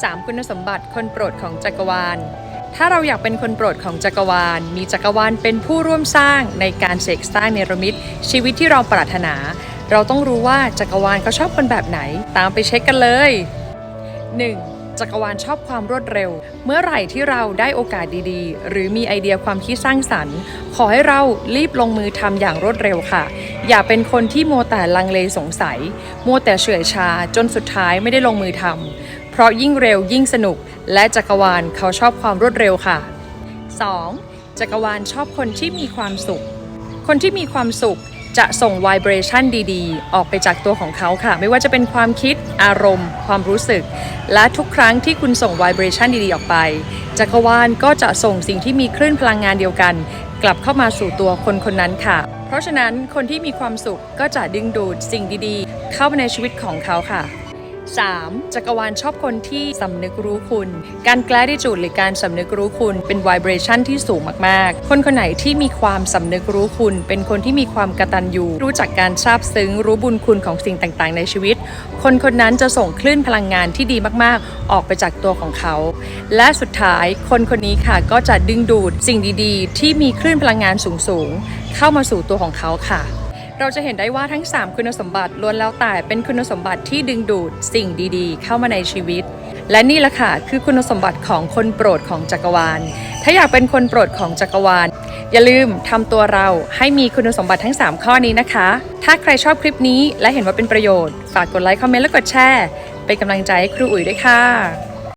3 คุณสมบัติคนโปรดของจักรวาล ถ้าเราอยากเป็นคนโปรดของจักรวาล มีจักรวาลเป็นผู้ร่วมสร้างในการเสกสร้างเนรมิต ชีวิตที่เราปรารถนา เราต้องรู้ว่าจักรวาลเขาชอบคนแบบไหน ตามไปเช็คกันเลย 1. จักรวาลชอบความรวดเร็ว เมื่อไหร่ที่เราได้โอกาสดีๆ หรือมีไอเดียความคิดสร้างสรรค์ ขอให้เรารีบลงมือทำอย่างรวดเร็วค่ะ อย่าเป็นคนที่มัวแต่ลังเลสงสัยมัวแต่เฉื่อยชาจนสุดท้ายไม่ได้ลงมือทำเพราะยิ่งเร็วยิ่งสนุก และจักรวาลเขาชอบความรวดเร็วค่ะ 2. จักรวาลชอบคนที่มีความสุข คนที่มีความสุข จะส่ง vibration ดีๆ ออกไปจากตัวของเขาค่ะ ไม่ว่าจะเป็นความคิดอารมณ์ ความรู้สึก และทุกครั้งที่คุณส่ง vibration ดีๆ ออกไป จักรวาลก็จะส่งสิ่งที่มีคลื่นพลังงานเดียวกัน กลับเข้ามาสู่ตัวคนคนนั้นค่ะ เพราะฉะนั้นคนที่มีความสุขก็จะดึงดูดสิ่งดีๆ เข้ามาในชีวิตของเขาค่ะ 3. จักรวาลชอบคนที่สำนึกรู้คุณ การ gratitude หรือการสำนึกรู้คุณเป็น vibration ที่สูงมากๆ คนคนไหนที่มีความสำนึกรู้คุณ เป็นคนที่มีความกระตัญญูรู้จักการซาบซึ้ง รู้บุญคุณของสิ่งต่างๆ ในชีวิต คนคนนั้นจะส่งคลื่นพลังงานที่ดีมากๆ ออกไปจากตัวของเขา และสุดท้ายคนคนนี้ค่ะก็จะดึงดูดสิ่งดีๆ ที่มีคลื่นพลังงานสูงๆเข้ามาสู่ตัวของเขาค่ะ เราจะเห็นได้ว่าทั้ง 3 คุณสมบัติล้วนแล้วแต่เป็นคุณสมบัติที่ดึงดูดสิ่งดีๆ เข้ามาในชีวิต และนี่แหละค่ะคือคุณสมบัติของคนโปรดของจักรวาล ถ้าอยากเป็นคนโปรดของจักรวาล อย่าลืมทำตัวเราให้มีคุณสมบัติทั้ง 3 ข้อนี้นะคะ ถ้าใครชอบคลิปนี้และเห็นว่าเป็นประโยชน์ ฝากกดไลค์คอมเมนต์และกดแชร์เป็นกำลังใจให้ครูอุ๋ยด้วยค่ะ